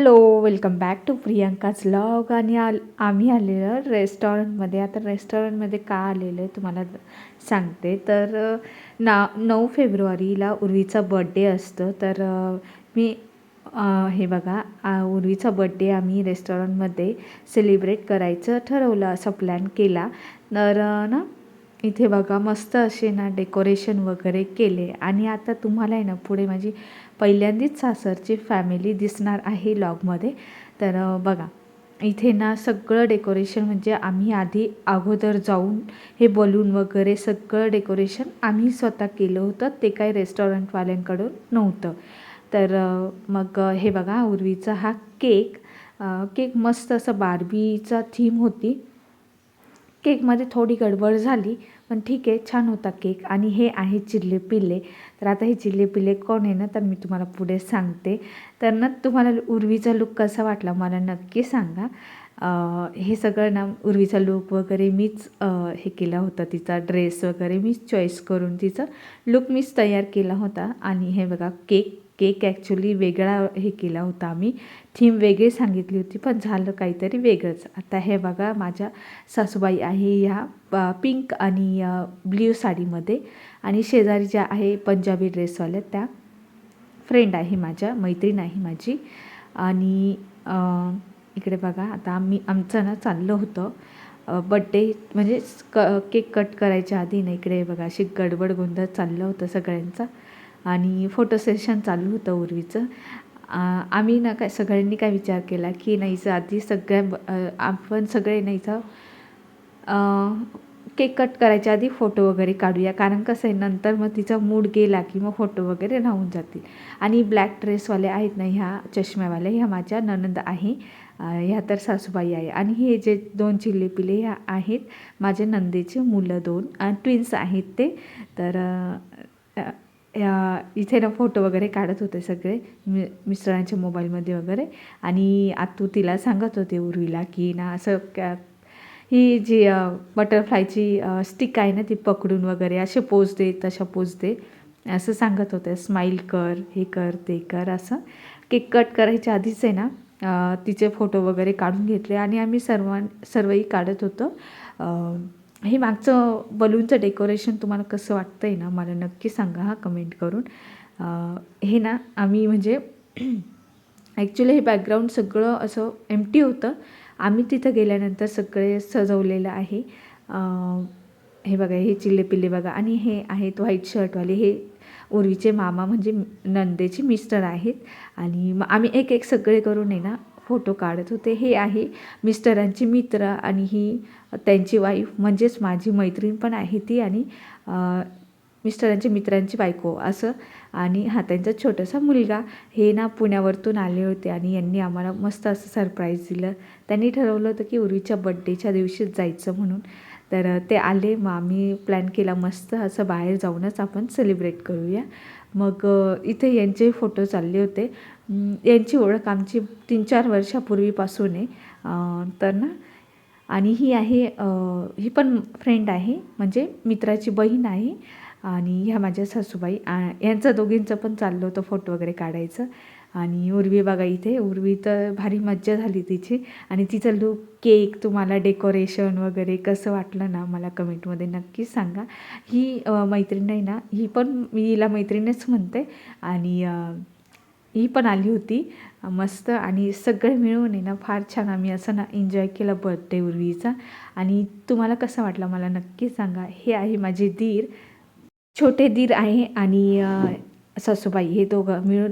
Hello welcome back to प्रियांकाच log आणि आल आम्ही आलेलो रेस्टॉरंटमध्ये आता रेस्टॉरंटमध्ये का आलेलो आहे तुम्हाला सांगते. तर ना नऊ फेब्रुवारीला उर्वीचा बड्डे असतो. तर मी हे बघा उर्वीचा बड्डे आम्ही रेस्टॉरंटमध्ये सेलिब्रेट करायचं ठरवलं असा प्लॅन केला. तर ना इथे बघा मस्त असे ना डेकोरेशन वगैरे केले. आणि आता तुम्हाला आहे ना पुढे माझी पहिल्यांदाच सासरची फॅमिली दिसणार आहे लॉगमध्ये तर बघा इथे ना सगळं डेकोरेशन म्हणजे आम्ही आधी अगोदर जाऊन हे बलून वगैरे सगळं डेकोरेशन आम्ही स्वतः केलं होतं. ते काही रेस्टॉरंटवाल्यांकडून नव्हतं. तर मग हे बघा उर्वीचा हा केक केक मस्त असं बार्बीचा थीम होती. केकमध्ये थोडी गडबड झाली पण ठीक आहे छान होता केक आणि हे आहे चिल्ले पिल्ले. तर आता हे चिल्ले पिल्ले कोण आहे ना तर मी तुम्हाला पुढे सांगते. तर ना तुम्हाला उर्वीचा लुक कसा वाटला मला नक्की सांगा. हे सगळं ना उर्वीचा लुक वगैरे मीच हे केला होता तिचा ड्रेस वगैरे मीच चॉईस करून तिचा लुक मीच तयार केला होता. आणि हे बघा केक केक ॲक्च्युली वेगळा हे केला होता आम्ही. थीम वेगळी सांगितली होती पण झालं काहीतरी वेगळंच. आता हे बघा माझ्या सासूबाई आहे ह्या पिंक आणि ब्ल्यू साडीमध्ये. आणि शेजारी ज्या आहे पंजाबी ड्रेसवाल्या त्या फ्रेंड आहे माझ्या मैत्रीण आहे माझी. आणि इकडे बघा आता आम्ही आमचं ना चाललं होतं. बड्डे म्हणजे क केक कट करायच्या आधी ना इकडे बघा अशी गडबड गोंधळ चाललं होतं सगळ्यांचा. आणि फोटो सेशन चालू होतं उर्वीचं. आम्ही ना काय सगळ्यांनी काय विचार केला की नाहीचं आधी सगळ्या ब- आपण सगळे नाहीचं केक कट करायच्या आधी फोटो वगैरे काढूया. कारण कसं आहे नंतर मग तिचा मूड गेला की मग फोटो वगैरे राहून जातील. आणि ब्लॅक ड्रेसवाले आहेत ना ह्या चष्म्यावाल्या ह्या माझ्या ननंद आहे. ह्या तर सासूबाई आहे. आणि हे जे दोन चिल्ले पिले ह्या आहेत माझे नंदेचे मुलं दोन ट्विन्स आहेत ते. तर या- इथे ना फोटो वगैरे काढत होते सगळे मि मिस्टरांच्या मोबाईलमध्ये वगैरे. आणि आतू तिला सांगत होते उर्वीला की ना असं क्या ही जी बटरफ्लायची स्टिक आहे ना ती पकडून वगैरे असे पोज दे तशा पोज दे. असं सांगत होते स्माईल कर हे कर ते कर असं. केक कट करायच्या आधीच आहे ना तिचे फोटो वगैरे काढून घेतले. आणि आम्ही सर्वां सर्वही काढत होतो. हे मागचं बलूनचं डेकोरेशन तुम्हाला कसं वाटतं आहे ना मला नक्की सांगा हा कमेंट करून. हे ना आम्ही म्हणजे ॲक्च्युली हे बॅकग्राऊंड सगळं असं एमटी होतं. आम्ही तिथं गेल्यानंतर सगळे सजवलेलं आहे. हे बघा हे चिल्ले पिल्ले बघा आणि हे आहेत व्हाईट शर्टवाले हे उर्वीचे मामा म्हणजे नंदेचे मिस्टर आहेत. आणि मग आम्ही एक एक सगळे करून आहे ना फोटो काढत होते. हे आहे मिस्टरांची मित्र आणि ही त्यांची वाईफ म्हणजेच माझी मैत्रीण पण आहे ती आणि मिस्टरांची मित्रांची बायको असं आणि हा त्यांचा छोटासा मुलगा. हे ना पुण्यावरतून आले होते आणि यांनी आम्हाला मस्त असं सरप्राईज दिलं. त्यांनी ठरवलं होतं की उर्वीच्या बड्डेच्या दिवशीच जायचं म्हणून. तर ते आले. मग आम्ही प्लॅन केला मस्त असं बाहेर जाऊनच आपण सेलिब्रेट करूया. मग इथे यांचे फोटो चालले होते. यांची ओळख आमची तीन चार वर्षापूर्वीपासून आहे तर ना आणि ही आहे ही पण फ्रेंड आहे म्हणजे मित्राची बहीण आहे आणि ह्या माझ्या सासूबाई. यांचं दोघींचं पण चाललं होतं फोटो वगैरे काढायचं. आणि उर्वी बघा इथे उर्वी तर भारी मज्जा झाली तिची. आणि तिचं लुक केक तुम्हाला डेकोरेशन वगैरे कसं वाटलं ना मला कमेंटमध्ये नक्कीच सांगा. ही मैत्रीण आहे ना ही पण मी हिला मैत्रीणच म्हणते. आणि ही पण आली होती. मस्त आणि सगळे मिळून आहे ना फार छान आम्ही असं ना एन्जॉय केला बर्थडे उर्वीचा आणि तुम्हाला कसं वाटलं मला नक्की सांगा. हे आहे माझे दीर. छोटे दीर आहे आणि सासूबाई. हे दोघं मिळून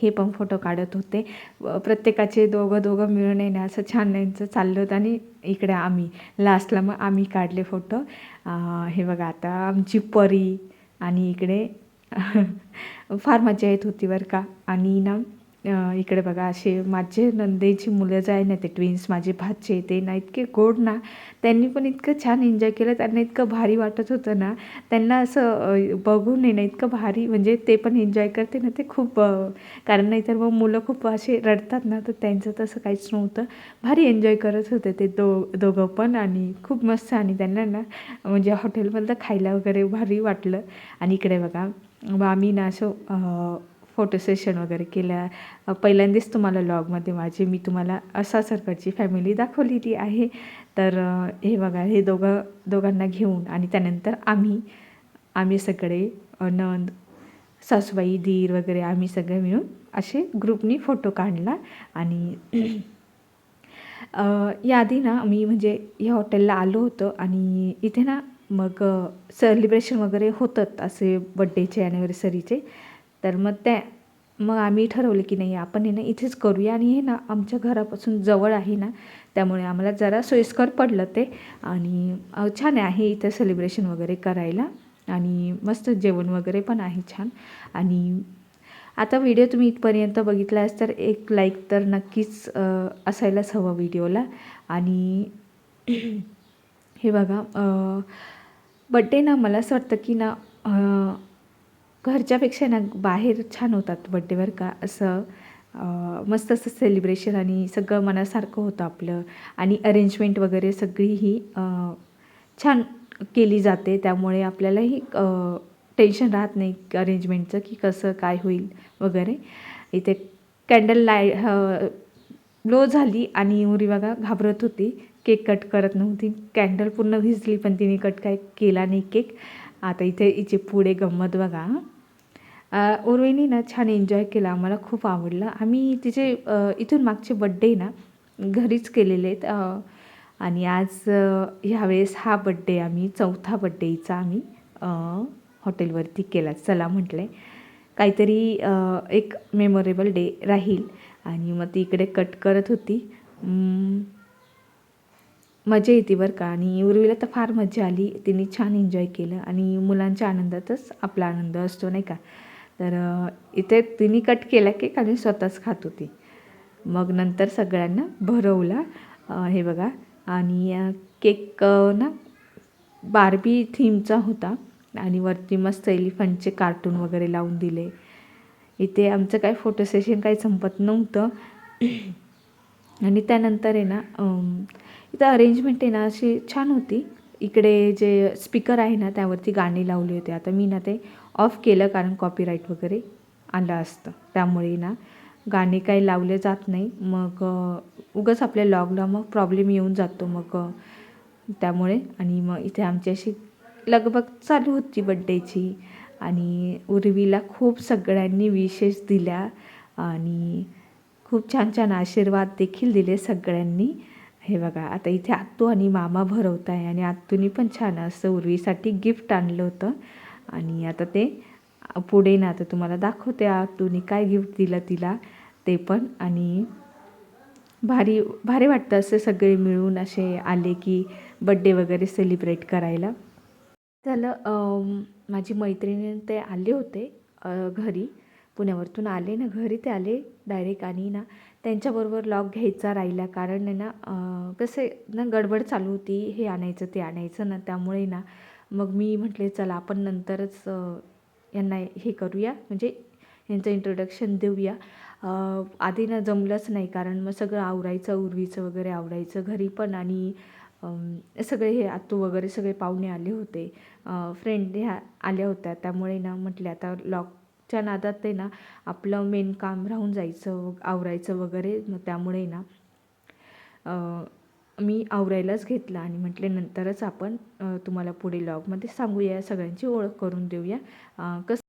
हे पण फोटो काढत होते. प्रत्येकाचे दोघं दोघं मिळून आहे ना असं छान यांचं चाललं होतं आणि इकडे आम्ही लास्टला मग आम्ही काढले फोटो हे बघा आता आमची परी आणि इकडे फार मजा येत होती बरं का. आणि ना इकडे बघा असे माझे नंदेची मुलं जे आहे ना ते ट्विन्स माझे भाचे ते ना इतके गोड ना त्यांनी पण इतकं छान एन्जॉय केलं त्यांना इतकं भारी वाटत होतं ना त्यांना असं बघून ना इतकं भारी म्हणजे ते पण एन्जॉय करते ना ते खूप कारण कारण नाहीतर मग मुलं खूप असे रडतात ना तर त्यांचं तसं काहीच नव्हतं. भारी एन्जॉय करत होते ते दो दोघं पण आणि खूप मस्त आणि त्यांना ना म्हणजे हॉटेलमधलं खायला वगैरे भारी वाटलं. आणि इकडे बघा मग आम्ही ना असं फोटो सेशन वगैरे केलं पहिल्यांदाच तुम्हाला लॉगमध्ये माझे मी तुम्हाला असा सरकारची फॅमिली दाखवलेली आहे. तर हे बघा हे दोघं दोघांना घेऊन आणि त्यानंतर आम्ही आम्ही सगळे नंद सासूबाई धीर वगैरे आम्ही सगळे मिळून असे ग्रुपनी फोटो काढला आणि याआधी ना मी म्हणजे ह्या हॉटेलला आलो होतो आणि इथे ना मग सेलिब्रेशन वगैरे होतात असे बड्डेचे ॲनिव्हर्सरीचे तर मग त्या मग आम्ही ठरवलं की नाही आपण हे ना इथेच करूया. आणि हे ना आमच्या घरापासून जवळ आहे ना त्यामुळे आम्हाला जरा सोयीस्कर पडलं ते. आणि छान आहे इथं सेलिब्रेशन वगैरे करायला. आणि मस्त जेवण वगैरे पण आहे छान. आणि आता व्हिडिओ तुम्ही इथपर्यंत बघितलास तर एक लाईक तर नक्कीच असायलाच हवं व्हिडिओला. आणि हे बघा बड्डे ना मला असं वाटतं की ना घरच्यापेक्षा ना बाहेर छान होतात बड्डेवर का. असं मस्त असं सेलिब्रेशन आणि सगळं मनासारखं होतं आपलं. आणि अरेंजमेंट वगैरे सगळी ही छान केली जाते. त्यामुळे आपल्यालाही टेन्शन राहत नाही अरेंजमेंटचं की कसं काय होईल वगैरे. इथे कॅन्डल लाय लो झाली आणि उरी बघा घाबरत होती. केक कट करत नव्हती. कॅन्डल पूर्ण भिजली पण तिने कट काय केला नाही केक. आता इथे इचे पुढे गंमत बघा. अ, ना छान एन्जॉय केला आम्हाला खूप आवडलं. आम्ही तिचे इथून मागचे बड्डे ना घरीच केलेले आहेत. आणि आज ह्यावेळेस हा बड्डे आम्ही चौथा बड्डेचा आम्ही हॉटेलवरती केला. चला म्हटलं आहे काहीतरी एक मेमोरेबल डे राहील. आणि मग ती इकडे कट करत होती. मजा येते बरं का. आणि उर्वीला तर फार मजा आली. तिने छान एन्जॉय केलं. आणि मुलांच्या आनंदातच आपला आनंद असतो नाही का? तर इथे तिने कट केला केक आणि स्वतःच खात होती. मग नंतर सगळ्यांना भरवला हे बघा. आणि केक ना बार्बी थीमचा होता. आणि वरती मस्त एलिफंटचे कार्टून वगैरे लावून दिले. इथे आमचं काय फोटो सेशन काही संपत नव्हतं. आणि त्यानंतर आहे ना इथं अरेंजमेंट आहे ना अशी छान होती. इकडे जे स्पीकर आहे ना त्यावरती गाणी लावली होती. आता मी ना ते ऑफ केलं कारण कॉपीराईट वगैरे आलं असतं. त्यामुळे ना गाणे काही लावले जात नाही. मग उगंच उगाच आपल्या लॉगला मग प्रॉब्लेम येऊन जातो मग त्यामुळे. आणि मग इथे आमची अशी लगबग चालू होती बड्डेची आणि उर्वीला खूप सगळ्यांनी विशेष दिल्या. आणि खूप छान छान आशीर्वाद देखील दिले सगळ्यांनी. हे बघा आता इथे आत्तू आणि मामा भरवत आहे आणि आत्तूनी पण छान असं उर्वीसाठी गिफ्ट आणलं होतं. आणि आता ते पुढे ना आता तुम्हाला दाखवते आत्तूनी काय गिफ्ट दिलं तिला ते पण. आणि भारी भारी वाटतं असे सगळे मिळून असे आले की बड्डे वगैरे सेलिब्रेट करायला. झालं माझी मैत्रिणी ते आले होते घरी. पुण्यावरतून आले ना घरी ते आले डायरेक्ट आणि ना त्यांच्याबरोबर लॉक घ्यायचा राहिला. कारण आहे ना कसे कसं आहे ना गडबड चालू होती हे आणायचं ते आणायचं ना त्यामुळे ना मग मी म्हटले चला आपण नंतरच यांना हे करूया म्हणजे यांचं इंट्रोडक्शन देऊया. आधी ना जमलंच नाही कारण मग सगळं आवरायचं उर्वीचं वगैरे आवरायचं घरी पण आणि सगळे हे आतू वगैरे सगळे पाहुणे आले होते. फ्रेंड ह्या आल्या होत्या त्यामुळे ना म्हटले आता लॉक च्या नादात आहे ना आपलं मेन काम राहून जायचं आवरायचं वगैरे मग त्यामुळे ना मी आवरायलाच घेतलं आणि म्हटले नंतरच आपण तुम्हाला पुढे लॉगमध्ये सांगूया सगळ्यांची ओळख करून देऊया. कसं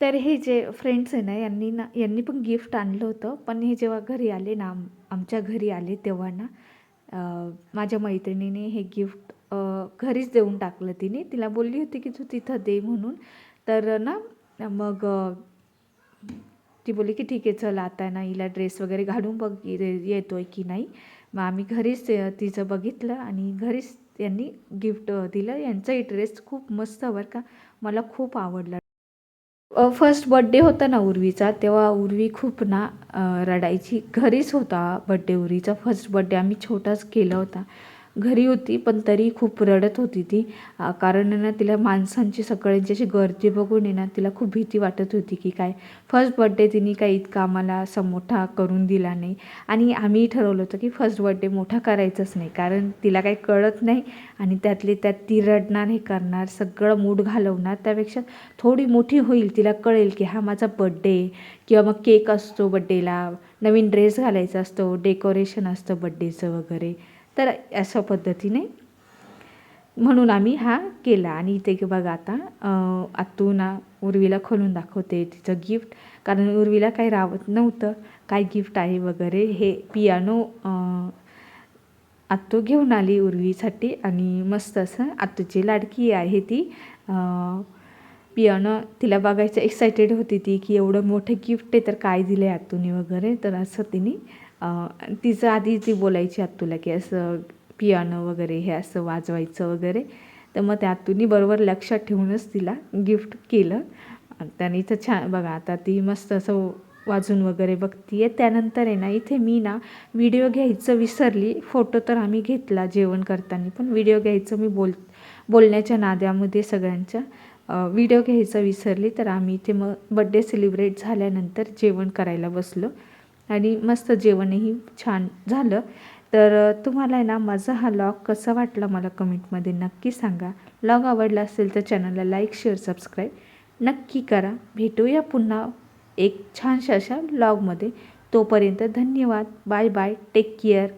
तर हे जे फ्रेंड्स आहे ना यांनी ना यांनी पण गिफ्ट आणलं होतं पण हे जेव्हा घरी आले ना आम आमच्या घरी आले तेव्हा ना माझ्या मैत्रिणीने हे गिफ्ट घरीच देऊन टाकलं तिने. तिला बोलली होती की तू तिथं दे म्हणून. तर ना मग ती बोलली की ठीक आहे चल आता ना हिला ड्रेस वगैरे घालून बघ येतो आहे की नाही. मग आम्ही घरीच तिचं बघितलं आणि घरीच यांनी गिफ्ट दिलं. यांचाही ड्रेस खूप मस्त बरं का. मला खूप आवडला. फर्स्ट बड्डे होता ना उर्वीचा तेव्हा उर्वी खूप ना रडायची. घरीच होता बड्डे उर्वीचा. फर्स्ट बड्डे आम्ही छोटाच केला होता. घरी होती पण तरी खूप रडत होती ती. कारण ना तिला माणसांची सगळ्यांची अशी गर्दी बघून आहे ना तिला खूप भीती वाटत होती की काय फर्स्ट बड्डे तिने काही इतका आम्हाला असा मोठा करून दिला नाही. आणि आम्ही ठरवलं होतं की फर्स्ट बड्डे मोठा करायचाच नाही कारण तिला काही कळत नाही आणि त्यातली त्यात ती रडणार हे करणार सगळं मूड घालवणार. त्यापेक्षा थोडी मोठी होईल तिला कळेल की हा माझा बड्डे किंवा मग केक असतो बड्डेला नवीन ड्रेस घालायचा असतो डेकोरेशन असतं बड्डेचं वगैरे. तर अशा पद्धतीने म्हणून आम्ही हा केला. आणि इथे की बघा आता अं, उर्वीला खोलून दाखवते तिचं गिफ्ट कारण उर्वीला काही रावत नव्हतं काय गिफ्ट आहे वगैरे हे पियानो आत्तू घेऊन आली उर्वीसाठी. आणि मस्त असं आत्तूची लाडकी आहे ती. पियानो तिला बघायचं एक्सायटेड होती ती की एवढं मोठं गिफ्ट आहे तर काय दिलं आहे आत्तूने वगैरे. तर असं तिने तिचं आधी ती बोलायची आत्तूला की असं पियानो वगैरे हे असं वाजवायचं वगैरे. तर मग त्या आत्तूनी बरोबर लक्षात ठेवूनच तिला गिफ्ट केलं. त्याने इथं छान बघा आता ती मस्त असं वाजून वगैरे बघतीये. त्यानंतर आहे ना इथे मी ना व्हिडिओ घ्यायचं विसरली. फोटो तर आम्ही घेतला जेवण करताना पण व्हिडिओ घ्यायचं मी बोल बोलण्याच्या नाद्यामध्ये सगळ्यांच्या. व्हिडिओ घ्यायचं विसरली तर आम्ही इथे मग बड्डे सेलिब्रेट झाल्यानंतर जेवण करायला बसलो. आणि मस्त जेवणही छान झालं. तर तुम्हाला आहे ना माझा हा लॉग कसा वाटला मला कमेंटमध्ये नक्की सांगा. लॉग आवडला असेल तर चॅनलला लाईक शेअर सबस्क्राईब नक्की करा. भेटूया पुन्हा एक छानशा अशा लॉगमध्ये तोपर्यंत धन्यवाद. Bye bye take care